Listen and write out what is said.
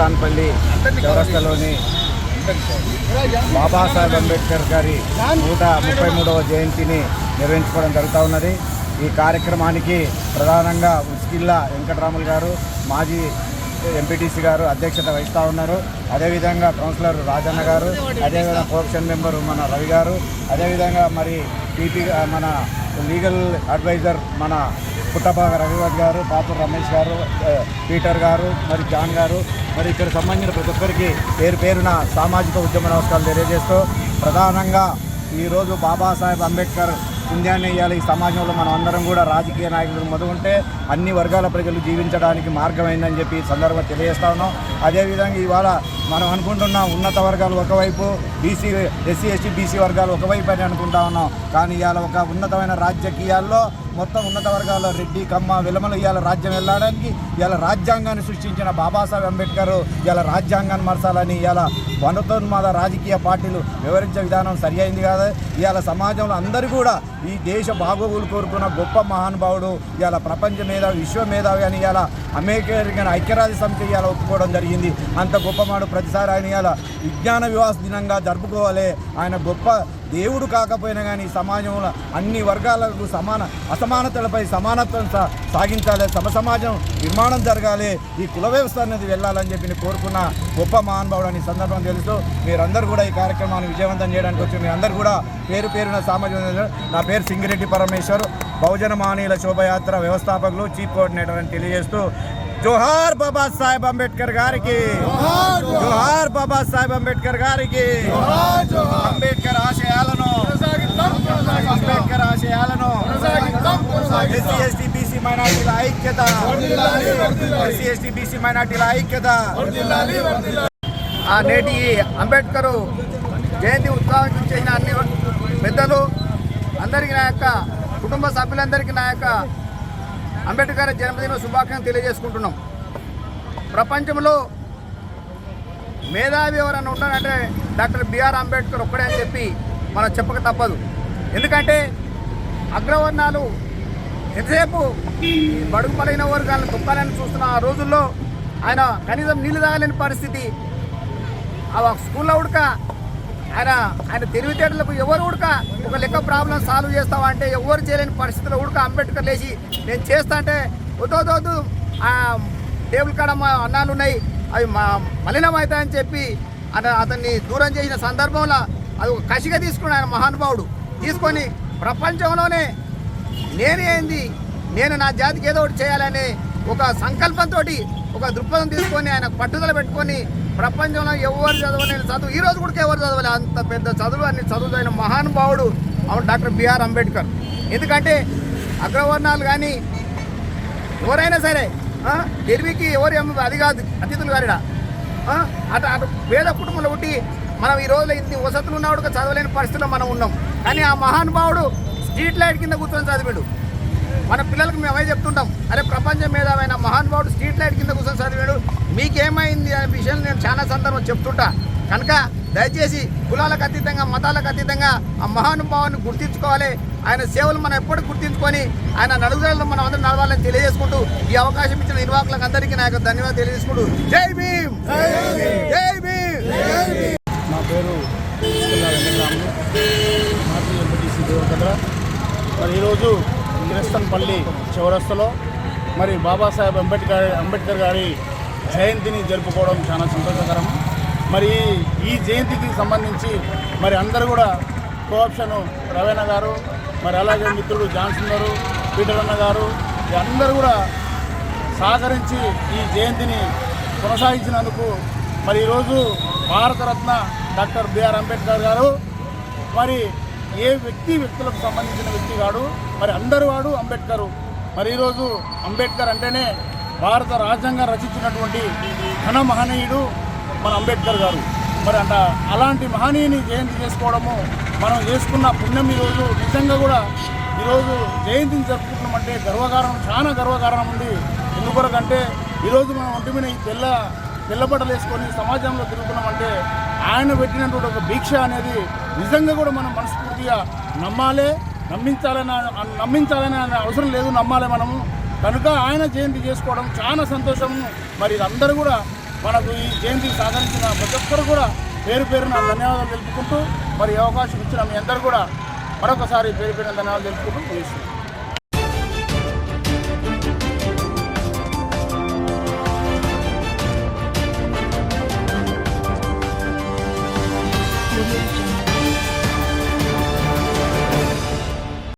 కిరస్తాన్పల్లి చౌరస్తలోని బాబాసాహెబ్ అంబేద్కర్ గారి నూట ముప్పై మూడవ జయంతిని నిర్వహించుకోవడం జరుగుతూ ఉన్నది. ఈ కార్యక్రమానికి ప్రధానంగా ఉస్కిల్లా వెంకటరాములు గారు మాజీ ఎంపీటీసీ గారు అధ్యక్షత వహిస్తూ ఉన్నారు. అదేవిధంగా కౌన్సిలర్ రాజన్న గారు అదేవిధంగా కోఆప్షన్ మెంబర్ మన రవి గారు అదేవిధంగా మరి టీపీ మన లీగల్ అడ్వైజర్ మన పుట్టపాక రఘువత్ గారు పాపూర్ రమేష్ గారు పీటర్ గారు మరి జాన్ గారు మరి ఇక్కడ సంబంధించిన ప్రతి ఒక్కరికి పేరు పేరున సామాజిక ఉద్యమ నమస్కారాలు తెలియజేస్తూ ప్రధానంగా ఈరోజు బాబాసాహెబ్ అంబేద్కర్ పుణ్యాన్ని ఇవ్వాలి ఈ సమాజంలో మనం అందరం కూడా రాజకీయ నాయకులు మొదలుంటే అన్ని వర్గాల ప్రజలు జీవించడానికి మార్గమైందని చెప్పి ఈ సందర్భంగా తెలియజేస్తా ఉన్నాం. అదేవిధంగా ఇవాళ మనం అనుకుంటున్న ఉన్నత వర్గాలు ఒకవైపు బీసీ ఎస్సీ ఎస్టీ బీసీ వర్గాలు ఒకవైపు అని అనుకుంటా ఉన్నాం. కానీ ఇవాళ ఒక ఉన్నతమైన రాజకీయాల్లో మొత్తం ఉన్నత వర్గాల్లో రెడ్డి కమ్మ విలమలు ఇవాళ రాజ్యం వెళ్ళడానికి ఇవాళ రాజ్యాంగాన్ని సృష్టించిన బాబాసాహెబ్ అంబేద్కర్ ఇవాళ రాజ్యాంగాన్ని మార్చాలని ఇవాళ వనతోన్మాద రాజకీయ పార్టీలు వివరించే విధానం సరి అయింది కాదు. ఇవాళ సమాజంలో అందరూ కూడా ఈ దేశ బాగోగులు కోరుకున్న గొప్ప మహానుభావుడు ఇవాళ ప్రపంచ మేధావి విశ్వ మేధావి అని ఇవాళ అమెరికన్ ఐక్యరాజ్య సమితి ఇవాళ ఒప్పుకోవడం జరిగింది. అంత గొప్ప మాడు ప్రతిసారి ఆయన ఇవాళ విజ్ఞాన వివాస దినంగా జరుపుకోవాలి. ఆయన గొప్ప దేవుడు కాకపోయినా కానీ సమాజంలో అన్ని వర్గాలకు సమాన అసమానతలపై సమానత్వం సా- సాగించాలి. సమ సమాజం నిర్మాణం జరగాలి. ఈ కుల వ్యవస్థ అనేది వెళ్ళాలని చెప్పి నేను కోరుకున్న. గొప్ప మహానుభావుడు అని ఈ సందర్భం తెలుస్తూ మీరందరూ కూడా ఈ కార్యక్రమాన్ని విజయవంతం చేయడానికి వచ్చి మీ అందరూ కూడా పేరు పేరున సామాజిక నా పేరు సింగిరెడ్డి పరమేశ్వర్. బహుజన మానీయుల శోభయాత్ర వ్యవస్థాపకులు చీఫ్ కోఆర్డినేటర్ అని తెలియజేస్తూ జోహార్ బాబా సాహెబ్ అంబేద్కర్ గారికి. జోహార్ బాబా సాహెబ్ అంబేద్కర్ గారికి. అంబేద్కర్ ఆశయాలను. అంబేద్కర్ ఆశయాలను. ఎస్సీ ఎస్టీ బీసీ మైనార్టీల ఐక్యత. ఎస్సీ ఎస్టీ బీసీ మైనార్టీల ఐక్యత. ఆ నేటి అంబేద్కర్ జయంతి ఉత్సవానికి చేసిన అన్ని పెద్దలు అందరికీ నా యొక్క కుటుంబ సభ్యులందరికీ నా యొక్క అంబేద్కర్ జన్మదిన శుభాకాంక్షలు తెలియజేసుకుంటున్నాం. ప్రపంచంలో మేధావి ఎవరైనా ఉన్నారంటే డాక్టర్ బిఆర్ అంబేద్కర్ ఒక్కడే అని చెప్పి మనం చెప్పక తప్పదు. ఎందుకంటే అగ్రవర్ణాలు ఎంతసేపు ఈ బడుగు పడిన వర్గాలను తొక్కాలని చూస్తున్న ఆ రోజుల్లో ఆయన కనీసం నీళ్ళు తాగలేని పరిస్థితి. ఆ స్కూల్లో ఉడక ఆయన ఆయన తెలివితేటలకు ఎవరు ఉడక? ఒక లెక్క ప్రాబ్లం సాల్వ్ చేస్తావా అంటే ఎవరు చేయలేని పరిస్థితిలో ఉడక అంబేద్కర్ లేచి నేను చేస్తా అంటే వద్దు టేబుల్ కాడ మా అన్నాలు ఉన్నాయి. అవి మా మలినం అవుతాయని చెప్పి అతన్ని దూరం చేసిన సందర్భంలో అది ఒక కసిగా తీసుకుని ఆయన మహానుభావుడు. తీసుకొని ప్రపంచంలోనే నేనేంది నేను నా జాతికి ఏదో ఒకటి చేయాలనే ఒక సంకల్పంతో ఒక దృక్పథం తీసుకొని ఆయన పట్టుదల పెట్టుకొని ప్రపంచంలో ఎవరు చదవలేని చదువు ఈ రోజు కూడా ఎవరు చదవలేదు అంత పెద్ద చదువు అన్ని చదువుదైన మహానుభావుడు అవును డాక్టర్ బిఆర్ అంబేద్కర్. ఎందుకంటే అగ్రవర్ణాలు కానీ ఎవరైనా సరే ఆ, తెలివికి ఎవరు ఏం అది కాదు అతిథులు గారిడ అటు అటు పేద కుటుంబంలో పుట్టి మనం ఈ రోజు ఇన్ని వసతులు ఉన్నవాడు చదవలేని పరిస్థితిలో మనం ఉన్నాం. కానీ ఆ మహానుభావుడు స్ట్రీట్ లైట్ కింద కూర్చొని చదివాడు. మన పిల్లలకు మేము అవే చెప్తుంటాం. అరే ప్రపంచం మేధావైన మహానుభావుడు స్ట్రీట్ లైట్ కింద కూర్చొని చదివాడు. మీకేమైంది అనే విషయం నేను చాలా సందర్భం చెప్తుంటా. కనుక దయచేసి కులాలకు అతీతంగా మతాలకు అతీతంగా ఆ మహానుభావాన్ని గుర్తించుకోవాలి. ఆయన సేవలు మనం ఎప్పుడు గుర్తించుకొని ఆయన నడుగుదలలో మనం అందరం నడవాలని తెలియజేసుకుంటూ ఈ అవకాశం ఇచ్చిన నిర్వాహకులకు అందరికీ నా యొక్క ధన్యవాదాలు తెలియజేసుకుంటూ జై భీమ్! జై భీమ్! నా పేరు మరి ఈరోజు కిరస్తన్పల్లి చౌరస్తలో మరి బాబాసాహెబ్ అంబేద్కర్ అంబేద్కర్ గారి జయంతిని జరుపుకోవడం చాలా సంతోషకరం. మరి ఈ జయంతికి సంబంధించి మరి అందరూ కూడా కోఆప్షన్ రవీణ గారు మరి అలాగే మిత్రుడు జాన్సన్ గారు పీటరన్న గారు అందరూ కూడా సహకరించి ఈ జయంతిని కొనసాగించినందుకు మరి ఈరోజు భారతరత్న డాక్టర్ బిఆర్ అంబేద్కర్ గారు మరి ఏ వ్యక్తి వ్యక్తులకు సంబంధించిన వ్యక్తి కాడు మరి అందరు వాడు అంబేద్కరు. మరి ఈరోజు అంబేద్కర్ అంటేనే భారత రాజ్యాంగం రచించినటువంటి ఘన మహనీయుడు మన అంబేద్కర్ గారు. మరి అంట అలాంటి మహనీయుని జయంతి చేసుకోవడము మనం చేసుకున్న పుణ్యం ఈరోజు నిజంగా కూడా ఈరోజు జయంతిని జరుపుకుంటున్నామంటే గర్వకారణం చాలా గర్వకారణం ఉంది. ఎందుకొరకంటే ఈరోజు మనం ఒంటి మీద ఈ తెల్ల తెల్లబట్టలు వేసుకొని సమాజంలో తిరుగుతున్నామంటే ఆయన పెట్టినటువంటి ఒక భీక్ష అనేది నిజంగా కూడా మనం మనస్ఫూర్తిగా నమ్మాలే నమ్మించాలని నమ్మించాలని అవసరం లేదు నమ్మాలి మనము. కనుక ఆయన జయంతి చేసుకోవడం చాలా సంతోషము. మరి అందరూ కూడా మనకు ఈ జయంతికి సాధించిన ప్రతి ఒక్కరు కూడా పేరు పేరున ధన్యవాదాలు తెలుపుకుంటూ మరి అవకాశం ఇచ్చిన మీ అందరూ కూడా మరొకసారి పేరు పేరున ధన్యవాదాలు తెలుపుకుంటూ చేస్తున్నాం